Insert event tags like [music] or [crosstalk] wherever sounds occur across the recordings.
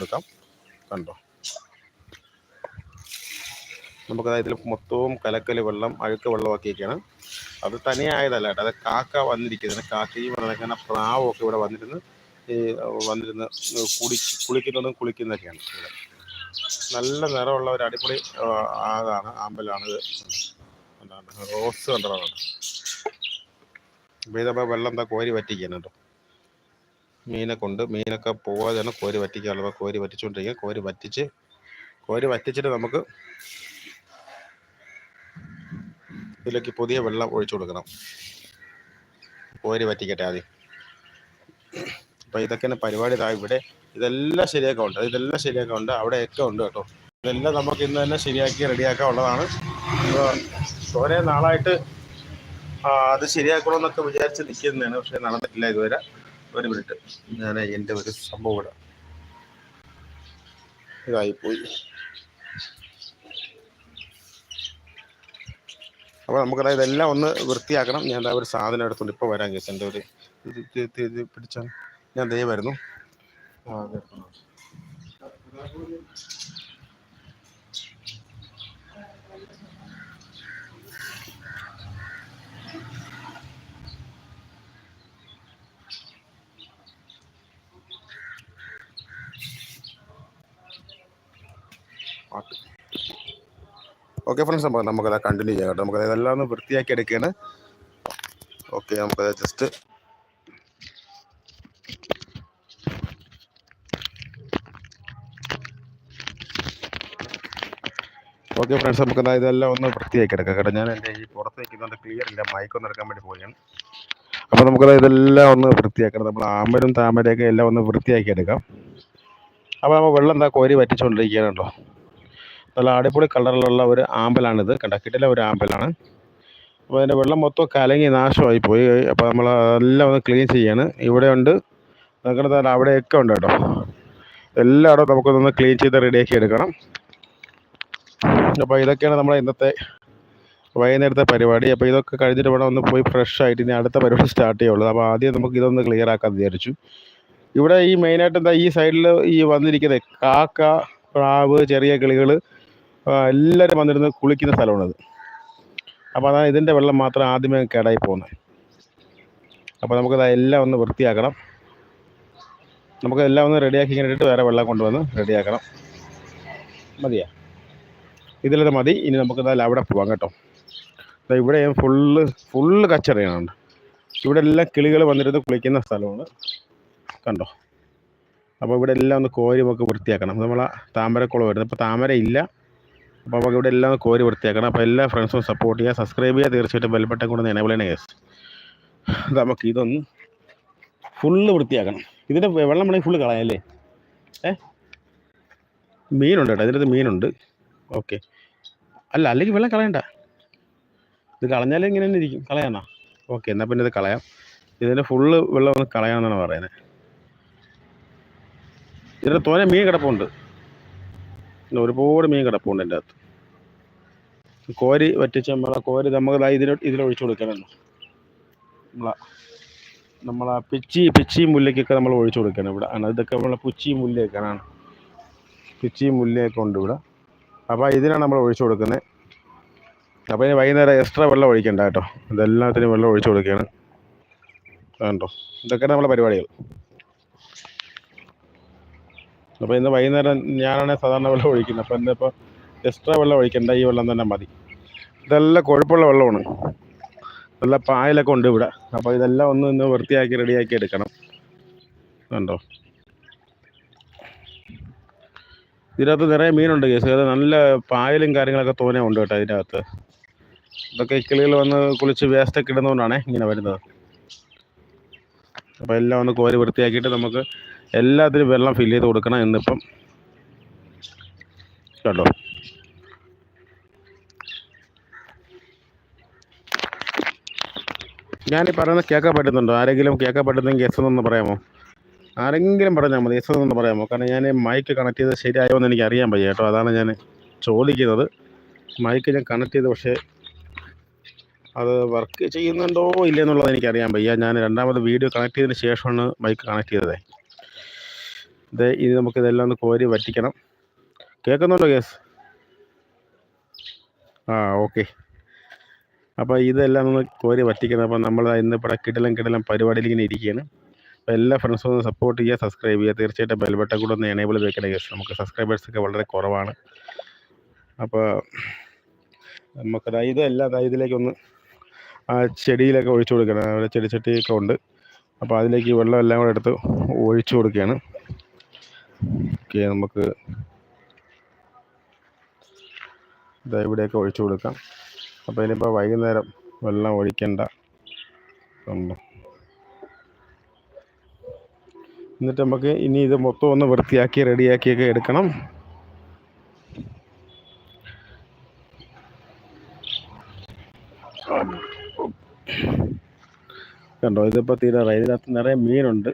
എടുക്കാം. കണ്ടോ? നമുക്ക് ഇതിൽ മൊത്തവും കലക്കൽ വെള്ളം അഴുക്ക് വെള്ളമാക്കിയൊക്കെയാണ് അത് തനിയെ ആയതല്ല കേട്ടോ. അത് കാക്ക വന്നിരിക്കുന്നത്. കാക്കയും അതങ്ങനെ പ്രാവൊക്കെ ഇവിടെ വന്നിരുന്ന് ഈ വന്നിരുന്ന് കുളി കുളിക്കുന്നതും കുളിക്കുന്നതൊക്കെയാണ് നല്ല നിറമുള്ള ഒരു അടിപൊളി ആകാണ് ആമ്പലാണ് ഇത്. എന്താണ്? റോസ് കണ്ടതാണ് വെള്ളം എന്താ കോരി വറ്റിക്കാൻ കേട്ടോ മീനെ കൊണ്ട് മീനൊക്കെ പോകാതെയാണ് കോരി വറ്റിക്കാനുള്ളത് കോരി വറ്റിച്ചുകൊണ്ടിരിക്കുക കോരി വറ്റിച്ച് കോരി വറ്റിച്ചിട്ട് നമുക്ക് ഇതിലേക്ക് പുതിയ വെള്ളം ഒഴിച്ചു കൊടുക്കണം. കോരി വറ്റിക്കട്ടെ ആദ്യം. അപ്പോൾ ഇതൊക്കെയാണ് പരിപാടി. ഇതാ ഇവിടെ ഇതെല്ലാം ശരിയാക്കാൻ ഉണ്ട്. ഇതെല്ലാം ശരിയാക്കാൻ ഉണ്ട്. അവിടെയൊക്കെ ഉണ്ട് കേട്ടോ. ഇതെല്ലാം നമുക്ക് ഇന്ന് തന്നെ ശരിയാക്കി റെഡിയാക്കാൻ ഉള്ളതാണ്. കുറേ നാളായിട്ട് അത് ശരിയാക്കണമെന്നൊക്കെ വിചാരിച്ച് നിൽക്കുന്നതാണ്. പക്ഷെ നടന്നിട്ടില്ല ഇതുവരെ. ഒരു മിനിറ്റ്. ഞാൻ എന്റെ ഒരു സംഭവം ഇവിടെ ഇതായിപ്പോയി. അപ്പോൾ നമുക്കത് ഇതെല്ലാം ഒന്ന് വൃത്തിയാക്കണം. ഞാൻ ഒരു സാധനം എടുത്തുകൊണ്ട് ഇപ്പോൾ വരാൻ കേസ്. എന്റെ ഒരു പിടിച്ചാൽ ഞാൻ ദയവായിരുന്നു ആ, അതെ. ഓക്കെ ഫ്രണ്ട്സ് നമുക്ക് നമുക്കത് കണ്ടിന്യൂ ചെയ്യാം കേട്ടോ. നമുക്കത് എല്ലാം ഒന്ന് വൃത്തിയാക്കി എടുക്കുകയാണ് ഓക്കെ നമുക്കത് ജസ്റ്റ് ഓക്കെ ഫ്രണ്ട്സ് നമുക്ക് എന്താ ഇതെല്ലാം ഒന്ന് വൃത്തിയാക്കി എടുക്കാം കേട്ടോ. ഞാൻ എന്റെ ഈ പുറത്ത് നിൽക്കുന്നതുകൊണ്ട് ക്ലിയർ ഇല്ല മൈക്ക് ഒന്ന് എടുക്കാൻ വേണ്ടി പോവുകയാണ്. അപ്പോൾ നമുക്കത് ഇതെല്ലാം ഒന്ന് വൃത്തിയാക്കണം. നമ്മൾ ആമരും താമരയൊക്കെ എല്ലാം ഒന്ന് വൃത്തിയാക്കി എടുക്കാം. അപ്പോൾ നമ്മൾ വെള്ളം എന്താ കോരി വറ്റിച്ചുകൊണ്ടിരിക്കുകയാണല്ലോ നല്ല അടിപൊളി കളറിലുള്ള ഒരു ആമ്പലാണിത്. കണ്ട? ഒരു ആമ്പലാണ്. അപ്പോൾ അതിന്റെ വെള്ളം മൊത്തം കലങ്ങി നാശമായി പോയി. അപ്പോൾ നമ്മൾ എല്ലാം ഒന്ന് ക്ലീൻ ചെയ്യാണ്. ഇവിടെ ഉണ്ട്. നിൽക്കുന്നത് അവിടെയൊക്കെ ഉണ്ട് കേട്ടോ. എല്ലായിടവും നമുക്കൊന്ന് ക്ലീൻ ചെയ്ത് റെഡിയാക്കി എടുക്കണം. അപ്പോൾ ഇതൊക്കെയാണ് നമ്മുടെ ഇന്നത്തെ വൈകുന്നേരത്തെ പരിപാടി. അപ്പോൾ ഇതൊക്കെ കഴിഞ്ഞിട്ട് വേണം ഒന്ന് പോയി ഫ്രഷ് ആയിട്ട് ഇനി അടുത്ത പരിപാടി സ്റ്റാർട്ട് ചെയ്യുള്ളൂ അപ്പോൾ ആദ്യം നമുക്ക് ഇതൊന്ന് ക്ലിയർ ആക്കാൻ വിചാരിച്ചു. ഇവിടെ ഈ മെയിനായിട്ട് എന്താ ഈ സൈഡിൽ ഈ വന്നിരിക്കുന്നത് കാക്ക പ്രാവ് ചെറിയ കിളികൾ എല്ലാവരും വന്നിരുന്ന് കുളിക്കുന്ന സ്ഥലമാണത്. അപ്പോൾ അതാണ് ഇതിന്റെ വെള്ളം മാത്രം ആദ്യമേ കേടായി പോകുന്നത് അപ്പോൾ നമുക്കത് എല്ലാം ഒന്ന് വൃത്തിയാക്കണം. നമുക്ക് എല്ലാം ഒന്ന് റെഡിയാക്കി ഇങ്ങനെ ഇട്ടിട്ട് വേറെ വെള്ളം കൊണ്ടുവന്ന് റെഡിയാക്കണം. മതിയാ? ഇതിലത് മതി. ഇനി നമുക്ക് എന്തായാലും അവിടെ പോവാം കേട്ടോ. അപ്പോൾ ഇവിടെ ഫുള്ള് ഫുള്ള് കച്ചറയാണ് ഇവിടെ എല്ലാം കിളികൾ വന്നിരുന്ന് കുളിക്കുന്ന സ്ഥലമാണ്. കണ്ടോ? അപ്പോൾ ഇവിടെ എല്ലാം ഒന്ന് കോരി നമുക്ക് വൃത്തിയാക്കണം. നമ്മൾ താമരക്കുളം വരുന്നത് ഇപ്പോൾ താമര ഇല്ല. അപ്പോൾ നമുക്ക് ഇവിടെ എല്ലാം കോരി വൃത്തിയാക്കണം. അപ്പോൾ എല്ലാ ഫ്രണ്ട്സും സപ്പോർട്ട് ചെയ്യുക. സബ്സ്ക്രൈബ് ചെയ്യുക. തീർച്ചയായിട്ടും ബെൽബട്ടൻ കൊണ്ട് എനേബിൾ ചെയ്യണേ ഗസ് നമുക്ക് ഇതൊന്ന് ഫുള്ള് വൃത്തിയാക്കണം. ഇതിന്റെ വെള്ളം വേണമെങ്കിൽ ഫുള്ള് കളയാം അല്ലേ? ഏ? മീനുണ്ട് കേട്ടോ. ഇതിനകത്ത് മീനുണ്ട്. ഓക്കെ അല്ല അല്ലെങ്കിൽ വെള്ളം കളയണ്ട. ഇത് കളഞ്ഞാലേ ഇങ്ങനെ തന്നെ ഇരിക്കും. കളയാനാ ഓക്കെ എന്നാൽ പിന്നെ ഇത് കളയാം. ഇതിന്റെ ഫുള്ള് വെള്ളം ഒന്ന് കളയാമെന്നാണ് പറയുന്നത്. ഇതിന്റെ തോനെ മീൻ കിടപ്പുണ്ട്. ഇന്ന് ഒരുപാട് മീൻ കിടപ്പുണ്ട് എന്റെ അകത്ത്. കോരി വറ്റിച്ച് നമ്മളെ കോരി നമുക്ക് ഇതിൽ ഇതിലൊഴിച്ചു കൊടുക്കണമല്ലോ നമ്മളെ നമ്മളെ പിച്ചി പിച്ചി മുല്ലയ്ക്കൊക്കെ നമ്മൾ ഒഴിച്ചു കൊടുക്കണം ഇവിടെ. ആണ് ഇതൊക്കെ നമ്മളെ പുച്ചി മുല്ലയൊക്കെയാണ്. പിച്ചി മുല്ലയൊക്കെ ഉണ്ട് ഇവിടെ. അപ്പോൾ ഇതിനാണ് നമ്മൾ ഒഴിച്ചു കൊടുക്കുന്നത്. അപ്പോൾ ഇനി വൈകുന്നേരം എക്സ്ട്രാ വെള്ളം ഒഴിക്കണ്ട കേട്ടോ. ഇതെല്ലാത്തിനും വെള്ളം ഒഴിച്ചു കൊടുക്കുകയാണ്. കണ്ടോ? ഇതൊക്കെയാണ് നമ്മളെ പരിപാടികൾ. അപ്പോൾ ഇന്ന് വൈകുന്നേരം ഞാനാണ് സാധാരണ വെള്ളം ഒഴിക്കുന്നത്. അപ്പോൾ ഇന്നിപ്പോൾ എക്സ്ട്രാ വെള്ളം ഒഴിക്കണ്ട ഈ വെള്ളം തന്നെ മതി. ഇതെല്ലാം കൊഴുപ്പുള്ള വെള്ളമാണ്. നല്ല പായലൊക്കെ ഉണ്ട് ഇവിടെ. അപ്പോൾ ഇതെല്ലാം ഒന്ന് ഇന്ന് വൃത്തിയാക്കി റെഡിയാക്കി എടുക്കണം. കണ്ടോ? ഇതിനകത്ത് നിറയെ മീനുണ്ട് കേസ്. അത് നല്ല പായലും കാര്യങ്ങളൊക്കെ തോനെ ഉണ്ട് കേട്ടോ ഇതിനകത്ത്. ഇതൊക്കെ കിളികൾ വന്ന് കുളിച്ച് വേസ്റ്റൊക്കെ ഇടുന്നതുകൊണ്ടാണ് ഇങ്ങനെ വരുന്നത്. അപ്പോൾ എല്ലാം ഒന്ന് കോരി വൃത്തിയാക്കിയിട്ട് നമുക്ക് എല്ലാത്തിനും വെള്ളം ഫില്ല് ചെയ്ത് കൊടുക്കണം എന്നിപ്പം കേട്ടോ ഞാൻ ഈ പറയുന്നത് കേൾക്കാൻ പറ്റുന്നുണ്ടോ? ആരെങ്കിലും കേൾക്കാൻ പറ്റുന്നെങ്കിൽ എസ് എന്നൊന്ന് പറയാമോ? ആരെങ്കിലും പറഞ്ഞാൽ മതി എസ് എന്നൊന്ന് പറയാമോ? കാരണം ഞാൻ മൈക്ക് കണക്ട് ചെയ്ത് ശരിയായോ എന്ന് എനിക്ക് അറിയാൻ വയ്യ കേട്ടോ. അതാണ് ഞാൻ ചോദിക്കുന്നത്. മൈക്ക് ഞാൻ കണക്ട് ചെയ്ത് പക്ഷേ അത് വർക്ക് ചെയ്യുന്നുണ്ടോ ഇല്ലെന്നുള്ളത് എനിക്ക് അറിയാൻ വയ്യ. ഞാൻ രണ്ടാമത് വീഡിയോ കണക്ട് ചെയ്തതിന് ശേഷമാണ് മൈക്ക് കണക്ട് ചെയ്തത്. ഇത് ഇത് നമുക്ക് ഇതെല്ലാം ഒന്ന് കോരി വറ്റിക്കണം. കേൾക്കുന്നുണ്ടോ കേസ് ആ ഓക്കെ അപ്പോൾ ഇതെല്ലാം ഒന്ന് കോരി വറ്റിക്കണം. അപ്പോൾ നമ്മൾ ഇന്ന് ഇവിടെ കിടലം കിടലം പരിപാടിയിൽ ഇങ്ങനെ ഇരിക്കുകയാണ്. അപ്പോൾ എല്ലാ ഫ്രണ്ട്സും ഒന്ന് സപ്പോർട്ട് ചെയ്യുക സബ്സ്ക്രൈബ് ചെയ്യുക. തീർച്ചയായിട്ടും ബെൽബട്ടൺ കൂടെ ഒന്ന് എനേബിൾ വെക്കണം കേസ് നമുക്ക് സബ്സ്ക്രൈബേഴ്സൊക്കെ വളരെ കുറവാണ്. അപ്പോൾ നമുക്കത് ഇതെല്ലാം ഇതിലേക്കൊന്ന് ആ ചെടിയിലൊക്കെ ഒഴിച്ചു കൊടുക്കണം. അവിടെ ചെടിച്ചട്ടിയൊക്കെ ഉണ്ട്. അപ്പോൾ അതിലേക്ക് വെള്ളം എല്ലാം കൂടെ എടുത്ത് ഒഴിച്ചു കൊടുക്കുകയാണ്. ഓക്കെ നമുക്ക് ഇതാ ഇവിടെയൊക്കെ ഒഴിച്ചു കൊടുക്കാം. അപ്പോൾ ഇനിയിപ്പോൾ വൈകുന്നേരം വെള്ളം ഒഴിക്കേണ്ട. എന്നിട്ട് നമുക്ക് ഇനി ഇത് മൊത്തം ഒന്ന് വൃത്തിയാക്കി റെഡിയാക്കിയൊക്കെ എടുക്കണം. കണ്ടോ? ഇതിപ്പോൾ തീരാറായി ഇതിനകത്ത് നിറയെ മീനുണ്ട്.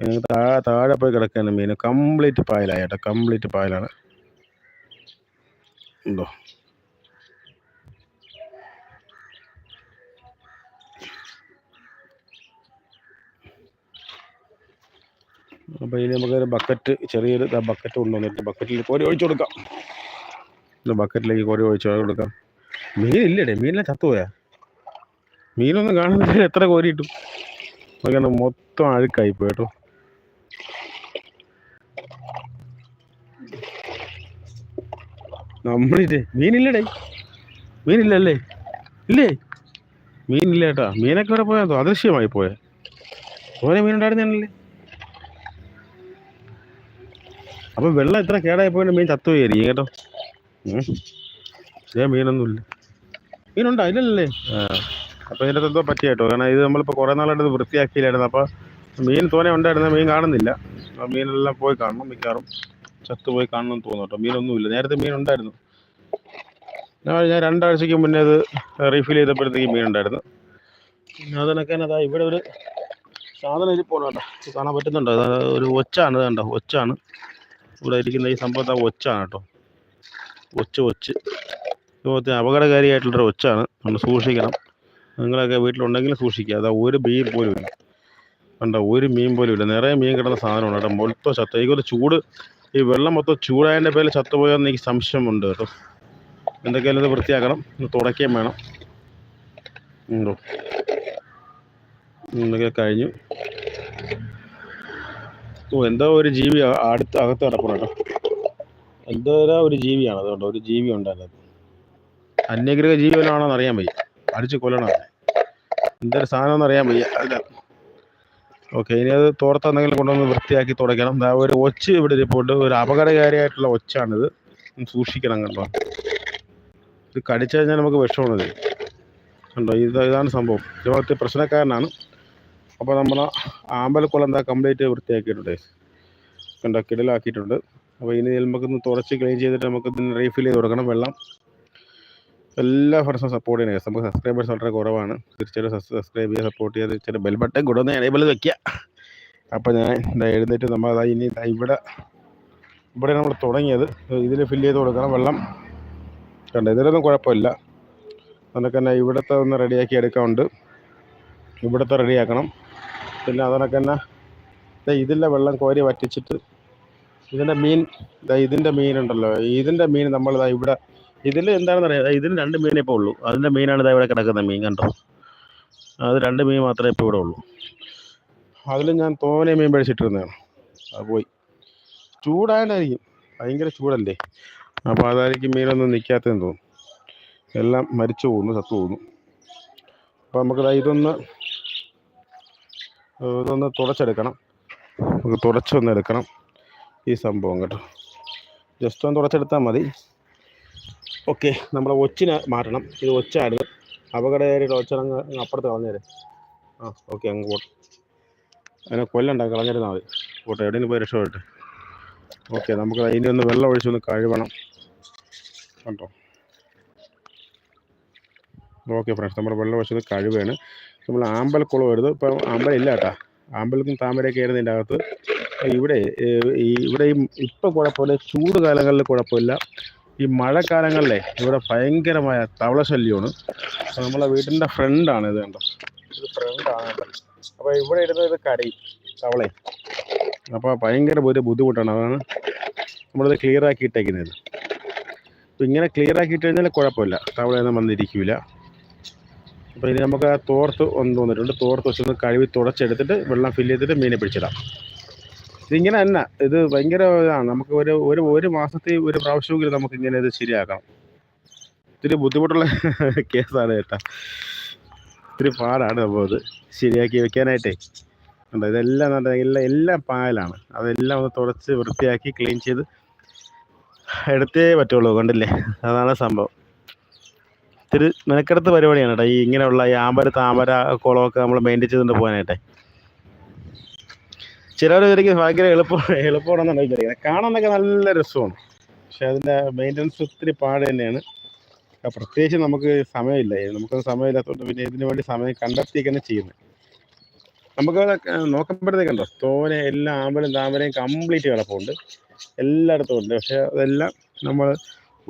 ഇതിനകത്ത് താഴെ പോയി കിടക്കുന്ന മീൻ കംപ്ലീറ്റ് പായലായി കേട്ടോ കംപ്ലീറ്റ് പായലാണ്. ഉണ്ടോ? അപ്പോൾ ഇനി നമുക്കൊരു ബക്കറ്റ് ചെറിയൊരു ബക്കറ്റ് കൊണ്ടുവന്നിട്ട് ബക്കറ്റിൽ കോരി ഒഴിച്ചു കൊടുക്കാം. ബക്കറ്റിലേക്ക് കോരി ഒഴിച്ചു കൊടുക്കാം. മീനില്ലടേ മീനിലെ ചത്തുപോയാ? മീനൊന്നും കാണുന്നില്ല. എത്ര കോരിയിട്ടു നോക്കണം മൊത്തം അഴുക്കായി പോയിട്ടോ നമ്മളിത് മീനില്ലടേ? മീനില്ലല്ലേ? ഇല്ലേ? മീനില്ല കേട്ടാ. മീനൊക്കെ ഇവിടെ പോയാ അദൃശ്യമായി പോയെ. ഓരോ മീനുണ്ടായിരുന്നല്ലേ അപ്പൊ വെള്ളം ഇത്ര കേടായി പോയിട്ട് മീൻ ചത്തുപോയിരിക്കും കേട്ടോ. ഏ മീനൊന്നുമില്ല. മീനുണ്ടോ? ഇല്ലല്ലേ ആ. അപ്പൊ ഇതിന്റെ എന്തോ പറ്റി കേട്ടോ കാരണം ഇത് നമ്മളിപ്പോൾ കുറേ നാളായിട്ട് വൃത്തിയാക്കിയില്ലായിരുന്നു. അപ്പോൾ മീൻ തോനെ ഉണ്ടായിരുന്ന മീൻ കാണുന്നില്ല. മീനെല്ലാം പോയി കാണണം മിക്കവാറും. ചത്തുപോയി കാണണം തോന്നുന്നു കേട്ടോ. മീനൊന്നുമില്ല. നേരത്തെ മീൻ ഉണ്ടായിരുന്നു. ഞാൻ ഞാൻ രണ്ടാഴ്ചയ്ക്ക് മുന്നേ അത് റീഫിൽ ചെയ്തപ്പോഴത്തേക്ക് മീൻ ഉണ്ടായിരുന്നു. അതിനൊക്കെ അതാ ഇവിടെ ഒരു സാധനം ഇരിപ്പോണം കേട്ടോ. കാണാൻ പറ്റുന്നുണ്ടോ? ഒരു ഒച്ചാണ് കണ്ടോ? ഒച്ചാണ്. ഇവിടെ ഇരിക്കുന്ന ഈ സംഭവം ആ ഒച്ചാണ് കേട്ടോ. ഒച്ച് ഒച്ച്. അപകടകാരിയായിട്ടുള്ളൊരു ഒച്ചാണ്. നമ്മൾ സൂക്ഷിക്കണം. നിങ്ങളൊക്കെ വീട്ടിലുണ്ടെങ്കിൽ സൂക്ഷിക്കുക. അതാ ഒരു മീൻ പോലും ഇല്ല. കണ്ടോ ഒരു മീൻ പോലും ഇല്ല. നിറയെ മീൻ കിടന്ന സാധനമാണ് കേട്ടോ. മൊത്തം ചത്ത. എനിക്കൊരു ചൂട് ഈ വെള്ളം മൊത്തം ചൂടായതിന്റെ പേരിൽ ചത്തുപോയെന്ന് എനിക്ക് സംശയമുണ്ട് കേട്ടോ. എന്തൊക്കെയാലും ഇത് വൃത്തിയാക്കണം. തുടയ്ക്കുകയും വേണം. ഉണ്ടോ? എന്തൊക്കെ കഴിഞ്ഞു. ഓ എന്തോ ഒരു ജീവി അടുത്ത് അകത്ത് കിടപ്പുണ്ട് കേട്ടോ. എന്തോ ഒരു ജീവിയാണ്. അതുകൊണ്ട് ഒരു ജീവി ഉണ്ടല്ലോ അന്യഗ്രഹ ജീവികളാണോ എന്നറിയാൻ വയ്യ. അടിച്ച് കൊല്ലണം. എന്തൊരു സാധനം അറിയാൻ വയ്യ. അല്ല ഓക്കെ ഇനി അത് തോർത്ത് എന്തെങ്കിലും കൊണ്ടുവന്ന് വൃത്തിയാക്കി തുടയ്ക്കണം. ഒരു ഒച്ച് ഇവിടെ ഇരിപ്പുണ്ട്. ഒരു അപകടകാരിയായിട്ടുള്ള ഒച്ചാണിത്. സൂക്ഷിക്കണം കണ്ടോ ഇത് കടിച്ചു കഴിഞ്ഞാൽ നമുക്ക് വിഷമാണിത് കണ്ടോ ഇത് ഇതാണ് സംഭവം. ഇതുപോലത്തെ പ്രശ്നക്കാരനാണ്. അപ്പോൾ നമ്മൾ ആമ്പലക്കുളം എന്താ കംപ്ലീറ്റ് വൃത്തിയാക്കിയിട്ടുണ്ട്. കണ്ടോ കിടലാക്കിയിട്ടുണ്ട്. അപ്പോൾ ഇനി നമുക്കൊന്ന് തുടച്ച് ക്ലീൻ ചെയ്തിട്ട് നമുക്ക് ഇതിന് റീഫിൽ ചെയ്ത് കൊടുക്കണം വെള്ളം. എല്ലാ ഫ്രണ്ട്സും സപ്പോർട്ട് ചെയ്യണേ നമുക്ക് സബ്സ്ക്രൈബേഴ്സ് വളരെ കുറവാണ്. തീർച്ചയായിട്ടും സബ്സ്ക്രൈബ് ചെയ്യുക സപ്പോർട്ട് ചെയ്യുക തീർച്ചയായിട്ടും ബെൽ ബട്ടൺ കൂടെ ഒന്ന് എനേബിൾ വെക്കുക. അപ്പോൾ ഞാൻ ദാ എഴുന്നേറ്റ് നമ്മൾ അതാ ഇനി ഇവിടെ ഇവിടെ നമ്മൾ തുടങ്ങിയത്. ഇതിൽ ഫില്ല് ചെയ്ത് കൊടുക്കണം. വെള്ളം കണ്ടോ ഇതിലൊന്നും കുഴപ്പമില്ല. അതൊക്കെ തന്നെ ഇവിടുത്തെ ഒന്ന് റെഡിയാക്കി എടുക്കാനുണ്ട്. ഇവിടുത്തെ റെഡിയാക്കണം പിന്നെ അതൊക്കെ തന്നെ ഇതിലെ വെള്ളം കോരി വറ്റിച്ചിട്ട് ഇതിന്റെ മീൻ ഇതിന്റെ മീനുണ്ടല്ലോ ഇതിന്റെ മീൻ നമ്മളിതാ ഇവിടെ ഇതിൽ എന്താണെന്ന് അറിയാം ഇതിന് രണ്ട് മീനേ ഇപ്പോൾ ഉള്ളൂ. അതിന്റെ മീനാണ് ഇതാ ഇവിടെ കിടക്കുന്ന മീൻ കണ്ടോ? അത് രണ്ട് മീൻ മാത്രമേ ഇപ്പോൾ ഇവിടെ ഉള്ളൂ. അതിൽ ഞാൻ തോനെ മീൻ പിടിച്ചിട്ടിരുന്നതാണ് അത് പോയി. ചൂടായതായിരിക്കും ഭയങ്കര ചൂടല്ലേ? അപ്പോൾ അതായിരിക്കും മീനൊന്നും നിൽക്കാത്തതെന്ന് തോന്നും എല്ലാം മരിച്ചു പോകുന്നു ചത്തു പോകുന്നു. അപ്പോൾ നമുക്ക് ഇതൊന്ന് ഇതൊന്ന് തുടച്ചെടുക്കണം. നമുക്ക് തുടച്ചൊന്ന് എടുക്കണം. ഈ സംഭവം കേട്ടോ. ജസ്റ്റ് ഒന്ന് തുടച്ചെടുത്താൽ മതി. ഓക്കെ നമ്മുടെ ഒച്ചിനെ മാറ്റണം. ഇത് ഒച്ചായിരുന്നു. അപകട ഒച്ചനങ്ങ് അങ്ങ് അപ്പുറത്ത് കളഞ്ഞേരെ. ആ ഓക്കെ അങ്ങ് പോട്ടെ. അതിനെ കൊല്ലണ്ട കളഞ്ഞിരുന്നാൽ മതി. പോട്ടെ എവിടെയെങ്കിലും പോയി രക്ഷപ്പെട്ടെ ഓക്കെ നമുക്ക് അതിന്റെ ഒന്ന് വെള്ളം ഒഴിച്ചൊന്ന് കഴുകണം കണ്ടോ? ഓക്കെ ഫ്രണ്ട്സ് നമ്മൾ വെള്ളം ഒഴിച്ചൊന്ന് കഴുകുകയാണ് നമ്മൾ ആമ്പൽക്കുളം വരുന്നത്. ഇപ്പം ആമ്പലില്ല കേട്ടാ. ആമ്പൽക്കും താമരയൊക്കെ ആയിരുന്നു ഇതിന്റെ അകത്ത്. ഇവിടെ ഏഹ്, ഈ ഇവിടെ ഈ ഇപ്പം കുഴപ്പമില്ല. ചൂട് കാലങ്ങളിൽ കുഴപ്പമില്ല. ഈ മഴക്കാലങ്ങളിലെ ഇവിടെ ഭയങ്കരമായ തവള ശല്യമാണ് നമ്മളെ വീട്ടിന്റെ ഫ്രണ്ടാണ് ഇത് കണ്ടോ? ഇത് ഫ്രണ്ടാണ് അപ്പോൾ ഇവിടെ ഇരുന്ന് ഇത് കരയും തവളെ അപ്പോൾ ഭയങ്കര ഒരു ബുദ്ധിമുട്ടാണ്. അതാണ് നമ്മളിത് ക്ലിയർ ആക്കി ഇട്ടേക്കുന്നത്. അപ്പോൾ ഇങ്ങനെ ക്ലിയർ ആക്കി ഇട്ട് കഴിഞ്ഞാൽ കുഴപ്പമില്ല. തവളയൊന്നും വന്നിരിക്കില്ല അപ്പോൾ ഇനി നമുക്ക് ആ തോർത്ത് ഒന്ന് തോന്നിട്ടുണ്ട് തോർത്ത് വെച്ചൊന്ന് കഴുകി തുടച്ചെടുത്തിട്ട് വെള്ളം ഫില്ല് ചെയ്തിട്ട് മീനെ പിടിച്ചിടാം. ഇതിങ്ങനെ തന്നെ ഇത് ഭയങ്കര ഇതാണ്. നമുക്ക് ഒരു ഒരു ഒരു മാസത്തെ ഒരു പ്രാവശ്യമെങ്കിലും നമുക്ക് ഇങ്ങനെ ഇത് ശരിയാക്കണം. ഇത്തിരി ബുദ്ധിമുട്ടുള്ള [laughs] കേസാണ് കേട്ടോ. ഇത്തിരി പാടാണ് നമ്മൾ അത് ശരിയാക്കി വെക്കാനായിട്ടേ. ഉണ്ട് ഇതെല്ലാം എല്ലാം എല്ലാം പായലാണ്. അതെല്ലാം ഒന്ന് തുടച്ച് വൃത്തിയാക്കി ക്ലീൻ ചെയ്ത് എടുത്തേ പറ്റുള്ളൂ. കണ്ടില്ലേ? അതാണ് സംഭവം. ഇത്തിരി മെനക്കെടുത്ത പരിപാടിയാണ് കേട്ടോ ഈ ഇങ്ങനെയുള്ള ഈ ആമ്പര താമര കുളമൊക്കെ നമ്മൾ മെയിന്റെയിൻ ചെയ്തുകൊണ്ട് പോകാനായിട്ടെ. ചിലവർ വിചാരിക്കും ഭയങ്കര എളുപ്പം എളുപ്പമാണെന്നാണ് വിചാരിക്കുന്നത് കാണാനൊക്കെ നല്ല രസമാണ്. പക്ഷെ അതിന്റെ മെയിന്റനൻസ് ഒത്തിരി പാട് തന്നെയാണ്. പ്രത്യേകിച്ച് നമുക്ക് സമയമില്ല. നമുക്ക് സമയമില്ലാത്തതുകൊണ്ട് പിന്നെ ഇതിനു വേണ്ടി സമയം കണ്ടെത്തിയൊക്കെയാണ് ചെയ്യുന്നത്. നമുക്ക് നോക്കുമ്പോഴത്തേക്കുണ്ടോ തോനെ എല്ലാ ആമ്പലും താമരയും കംപ്ലീറ്റ് കിടപ്പുണ്ട്. എല്ലായിടത്തും ഉണ്ട്. പക്ഷേ അതെല്ലാം നമ്മൾ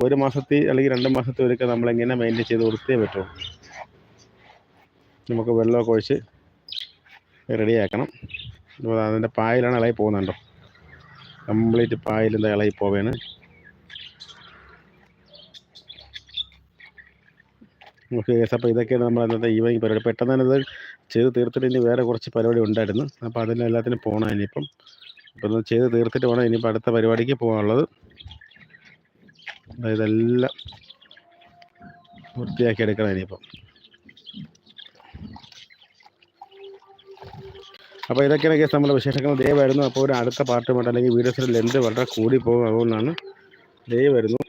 ഒരു മാസത്തിൽ അല്ലെങ്കിൽ രണ്ട് മാസത്തിൽ ഒരുക്കെ നമ്മളെങ്ങനെ മെയിന്റെയിൻ ചെയ്ത് കൊടുത്തേ പറ്റുള്ളൂ നമുക്ക് വെള്ളമൊക്കെ ഒഴിച്ച് റെഡിയാക്കണം അപ്പോൾ അതിന്റെ പായലാണ് ഇളകി പോകുന്നുണ്ടോ കംപ്ലീറ്റ് എന്താ ഇളകി പോവേണ്. ഓക്കെ അപ്പോൾ ഇതൊക്കെയാണ് നമ്മൾ അന്നത്തെ ഈവനിങ് പരിപാടി. പെട്ടെന്ന് തന്നെ ഇത് ചെയ്ത് തീർത്തിട്ട് ഇനി വേറെ കുറച്ച് പരിപാടി ഉണ്ടായിരുന്നു. അപ്പോൾ അതിന് എല്ലാത്തിനും പോകണം ഇനിയിപ്പം. അപ്പോൾ ഇത് ചെയ്ത് തീർത്തിട്ട് വേണം ഇനിയിപ്പോൾ അടുത്ത പരിപാടിക്ക് പോകാനുള്ളത്. എല്ലാം വൃത്തിയാക്കി എടുക്കണം ഇനിയിപ്പം. അപ്പോൾ ഇതൊക്കെയാണ് കേസ് നമ്മുടെ വിശേഷങ്ങൾ. ദയവായിരുന്നു അപ്പോൾ ഒരു അടുത്ത പാർട്ടുമായിട്ട് അല്ലെങ്കിൽ വീഡിയോസിന്റെ ലെന്ത് വളരെ കൂടി പോകും അതുകൊണ്ടാണ് ദേ വരുന്നു.